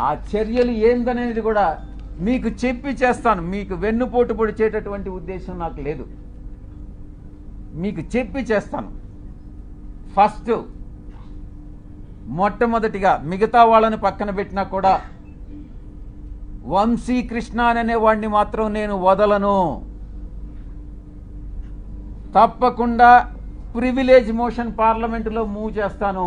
ఆ చర్యలు ఏందనేది కూడా మీకు చెప్పి చేస్తాను. మీకు వెన్నుపోటు పొడిచేటటువంటి ఉద్దేశం నాకు లేదు. మీకు చెప్పి చేస్తాను. ఫస్ట్ మొట్టమొదటిగా మిగతా వాళ్ళని పక్కన పెట్టినా కూడా వంశీ కృష్ణ అనే వాడిని మాత్రం నేను వదలను. తప్పకుండా ప్రివిలేజ్ మోషన్ పార్లమెంటులో మూవ్ చేస్తాను.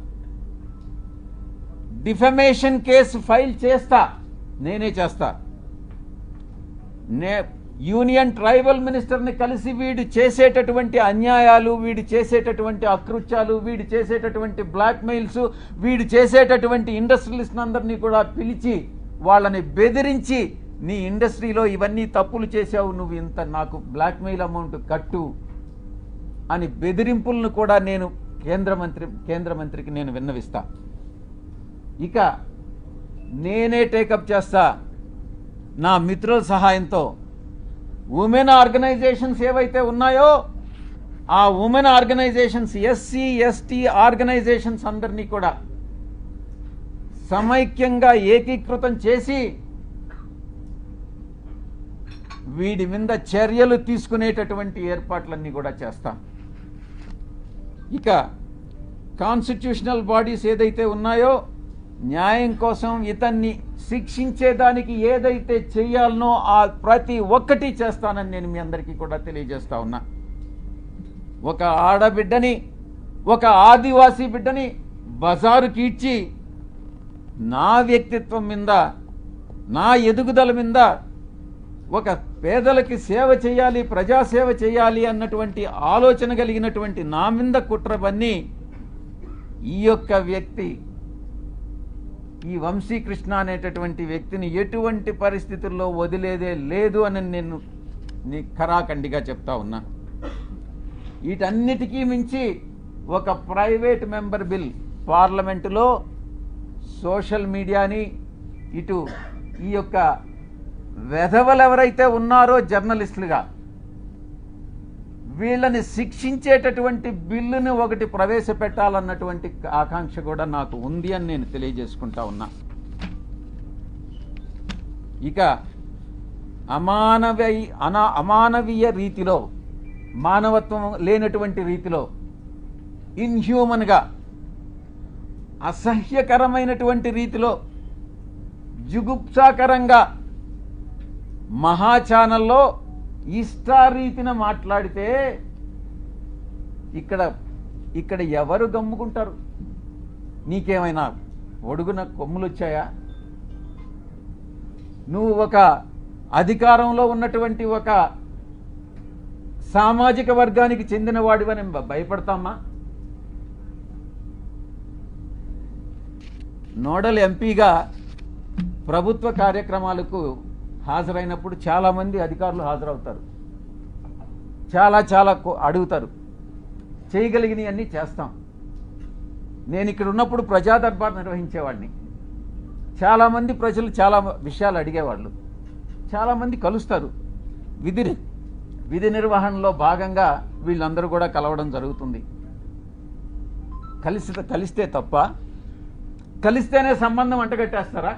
డిఫమేషన్ కేసు ఫైల్ చేస్తా. నేనే చేస్తా. నే యూనియన్ ట్రైబల్ మినిస్టర్ని కలిసి వీడు చేసేటటువంటి అన్యాయాలు వీడు చేసేటటువంటి అకృత్యాలు వీడు చేసేటటువంటి బ్లాక్మెయిల్స్ వీడు చేసేటటువంటి ఇండస్ట్రియలిస్ట్ అందరినీ కూడా పిలిచి వాళ్ళని బెదిరించి నీ ఇండస్ట్రీలో ఇవన్నీ తప్పులు చేశావు నువ్వు ఇంత నాకు బ్లాక్మెయిల్ అమౌంట్ కట్టు అని బెదిరింపులను కూడా నేను కేంద్ర మంత్రి కేంద్ర మంత్రికి నేను విన్నవిస్తా. ఇక నేనే టేకప్ చేస్తా. నా మిత్రుల సహాయంతో ఉమెన్ ఆర్గనైజేషన్స్ ఏవైతే ఉన్నాయో ఆ women organisations SC ST organisations అందరినీ కూడా సమైక్యంగా ఏకీకృతం చేసి వీడి మీద చర్యలు తీసుకునేటటువంటి ఏర్పాట్లన్నీ కూడా చేస్తాం. ఇక కాన్స్టిట్యూషనల్ బాడీస్ ఏదైతే ఉన్నాయో న్యాయం కోసం ఇతన్ని శిక్షించేదానికి ఏదైతే చేయాలనో ఆ ప్రతి ఒక్కటి చేస్తానని నేను మీ అందరికీ కూడా తెలియజేస్తా ఉన్నా. ఒక ఆడబిడ్డని ఒక ఆదివాసీ బిడ్డని బజారు కీడ్చి నా వ్యక్తిత్వం మీద నా ఎదుగుదల మీద ఒక పేదలకి సేవ చేయాలి ప్రజాసేవ చేయాలి అన్నటువంటి ఆలోచన కలిగినటువంటి నా మీద కుట్రవన్నీ ఈ యొక్క వ్యక్తి ఈ వంశీకృష్ణ అనేటటువంటి వ్యక్తిని ఎటువంటి పరిస్థితుల్లో వదిలేదే లేదు అని నేను నీ ఖరాఖండిగా చెప్తా ఉన్నా. వీటన్నిటికీ మించి ఒక ప్రైవేట్ మెంబర్ బిల్ పార్లమెంటులో సోషల్ మీడియాని ఇటు ఈ యొక్క వెధవలు ఎవరైతే ఉన్నారో జర్నలిస్టులుగా వీళ్ళని శిక్షించేటటువంటి బిల్లుని ఒకటి ప్రవేశపెట్టాలన్నటువంటి ఆకాంక్ష కూడా నాకు ఉంది అని నేను తెలియజేసుకుంటా ఉన్నా. ఇక అమానవీ అనా అమానవీయ రీతిలో మానవత్వం లేనటువంటి రీతిలో ఇన్హ్యూమన్గా అసహ్యకరమైనటువంటి రీతిలో జుగుప్సాకరంగా మహా ఛానల్లో ఇష్టారీతిన మాట్లాడితే ఇక్కడ ఇక్కడ ఎవరు గమ్ముకుంటారు? నీకేమైనా ఒడుగున కొమ్ములు వచ్చాయా నువ్వు ఒక అధికారంలో ఉన్నటువంటి ఒక సామాజిక వర్గానికి చెందినవాడివని భయపడతామా? నోడల్ ఎంపీగా ప్రభుత్వ కార్యక్రమాలకు హాజరైనప్పుడు చాలామంది అధికారులు హాజరవుతారు. చాలా చాలా కో- అడుగుతారు. చేయగలిగినవన్నీ చేస్తాం. నేను ఇక్కడ ఉన్నప్పుడు ప్రజా దర్బార్ నిర్వహించేవాడిని. చాలామంది ప్రజలు చాలా విషయాలు అడిగేవాళ్ళు. చాలామంది కలుస్తారు. విధి విధి నిర్వహణలో భాగంగా వీళ్ళందరూ కూడా కలవడం జరుగుతుంది. కలిసి కలిస్తే తప్ప కలిస్తేనే సంబంధం అంటగట్టేస్తారా?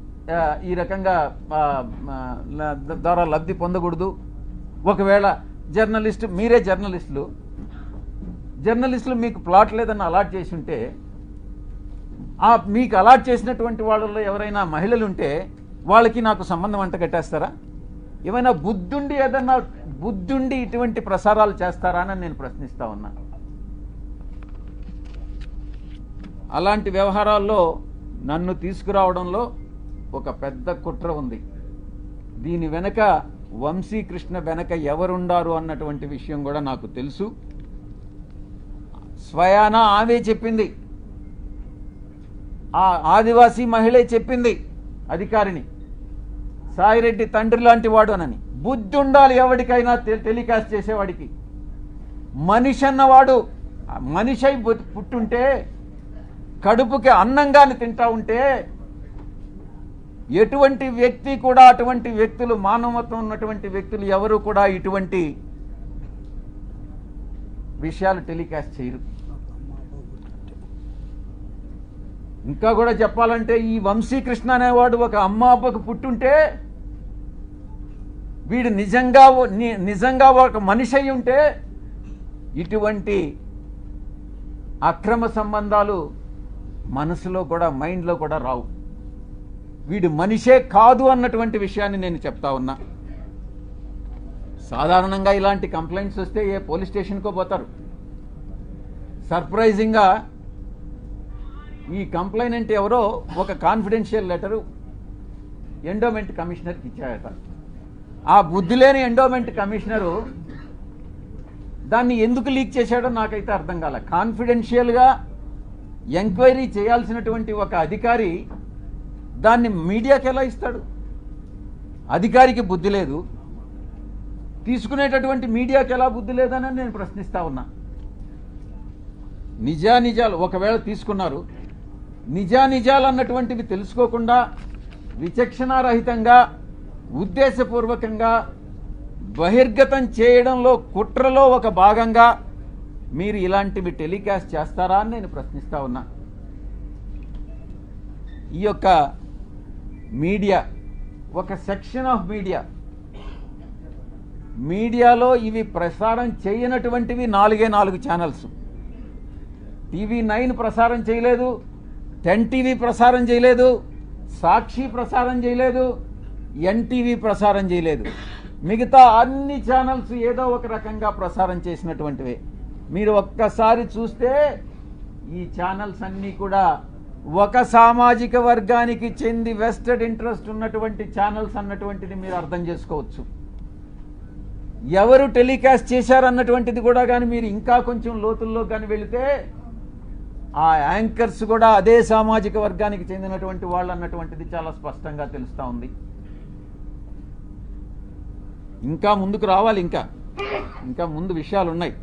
ఈ రకంగా ద్వారా లబ్ధి పొందకూడదు. ఒకవేళ జర్నలిస్ట్ మీరే జర్నలిస్టులు. జర్నలిస్టులు మీకు ప్లాట్ లేదని అలాట్ చేసి ఉంటే ఆ మీకు అలాట్ చేసినటువంటి వాళ్ళలో ఎవరైనా మహిళలు ఉంటే వాళ్ళకి నాకు సంబంధం అంట కట్టేస్తారా? ఏమైనా బుద్ధుండి ఏదన్నా బుద్ధుండి ఇటువంటి ప్రసారాలు చేస్తారా అని నేను ప్రశ్నిస్తా ఉన్నా. అలాంటి వ్యవహారాల్లో నన్ను తీసుకురావడంలో ఒక పెద్ద కుట్ర ఉంది. దీని వెనక వంశీకృష్ణ వెనక ఎవరుండారు అన్నటువంటి విషయం కూడా నాకు తెలుసు. స్వయాన ఆమె చెప్పింది. ఆ ఆదివాసీ మహిళే చెప్పింది అధికారిని. సాయిరెడ్డి తండ్రి లాంటి వాడు అనని. బుద్ధి ఉండాలి ఎవరికైనా టెలికాస్ట్ చేసేవాడికి. మనిషి అన్నవాడు మనిషై మనిషి పుట్టుంటే కడుపుకి అన్నంగాని తింటా ఉంటే ఎటువంటి వ్యక్తి కూడా అటువంటి వ్యక్తులు మానవత్వం ఉన్నటువంటి వ్యక్తులు ఎవరు కూడా ఇటువంటి విషయాలు టెలికాస్ట్ చేయరు. ఇంకా కూడా చెప్పాలంటే ఈ వంశీకృష్ణ అనేవాడు ఒక అమ్మ అబ్బకు పుట్టుంటే వీడు నిజంగా ని- నిజంగా ఒక మనిషి అయి ఉంటే ఇటువంటి అక్రమ సంబంధాలు మనసులో కూడా మైండ్లో కూడా రావు. వీడు మనిషే కాదు అన్నటువంటి విషయాన్ని నేను చెప్తా ఉన్నా. సాధారణంగా ఇలాంటి కంప్లైంట్స్ వస్తే ఏ పోలీస్ స్టేషన్కో పోతారు. సర్ప్రైజింగ్గా ఈ కంప్లైనెంట్ ఎవరో ఒక కాన్ఫిడెన్షియల్ లెటరు ఎండోమెంట్ కమిషనర్కి ఇచ్చాయట. ఆ బుద్ధి లేని ఎండోమెంట్ కమిషనరు దాన్ని ఎందుకు లీక్ చేశాడో నాకైతే అర్థం కాలే. కాన్ఫిడెన్షియల్గా ఎంక్వైరీ చేయాల్సినటువంటి ఒక అధికారి దాన్ని మీడియాకి ఎలా ఇస్తాడు? అధికారికి బుద్ధి లేదు. తీసుకునేటటువంటి మీడియాకి ఎలా బుద్ధి లేదని నేను ప్రశ్నిస్తా ఉన్నా. నిజానిజాలు ఒకవేళ తీసుకున్నారు నిజానిజాలు అన్నటువంటివి తెలుసుకోకుండా విచక్షణారహితంగా ఉద్దేశపూర్వకంగా బహిర్గతం చేయడంలో కుట్రలో ఒక భాగంగా మీరు ఇలాంటివి టెలికాస్ట్ చేస్తారా అని నేను ప్రశ్నిస్తా ఉన్నా. ఈ యొక్క మీడియా ఒక సెక్షన్ ఆఫ్ మీడియా. మీడియాలో ఇవి ప్రసారం చేయనటువంటివి నాలుగే నాలుగు ఛానల్స్. టీవీ నైన్ ప్రసారం చేయలేదు టెన్ టీవీ ప్రసారం చేయలేదు సాక్షి ప్రసారం చేయలేదు ఎన్టీవీ ప్రసారం చేయలేదు. మిగతా అన్ని ఛానల్స్ ఏదో ఒక రకంగా ప్రసారం చేసినటువంటివే. మీరు ఒక్కసారి చూస్తే ఈ ఛానల్స్ అన్నీ కూడా ఒక సామాజిక వర్గానికి చెంది వెస్టెడ్ ఇంట్రెస్ట్ ఉన్నటువంటి ఛానల్స్ అన్నటువంటిది మీరు అర్థం చేసుకోవచ్చు. ఎవరు టెలికాస్ట్ చేశారన్నటువంటిది కూడా కానీ మీరు ఇంకా కొంచెం లోతుల్లో కానీ వెళితే ఆ యాంకర్స్ కూడా అదే సామాజిక వర్గానికి చెందినటువంటి వాళ్ళు అన్నటువంటిది చాలా స్పష్టంగా తెలుస్తూ ఉంది. ఇంకా ముందుకు రావాలి ఇంకా. ఇంకా ముందు విషయాలు ఉన్నాయి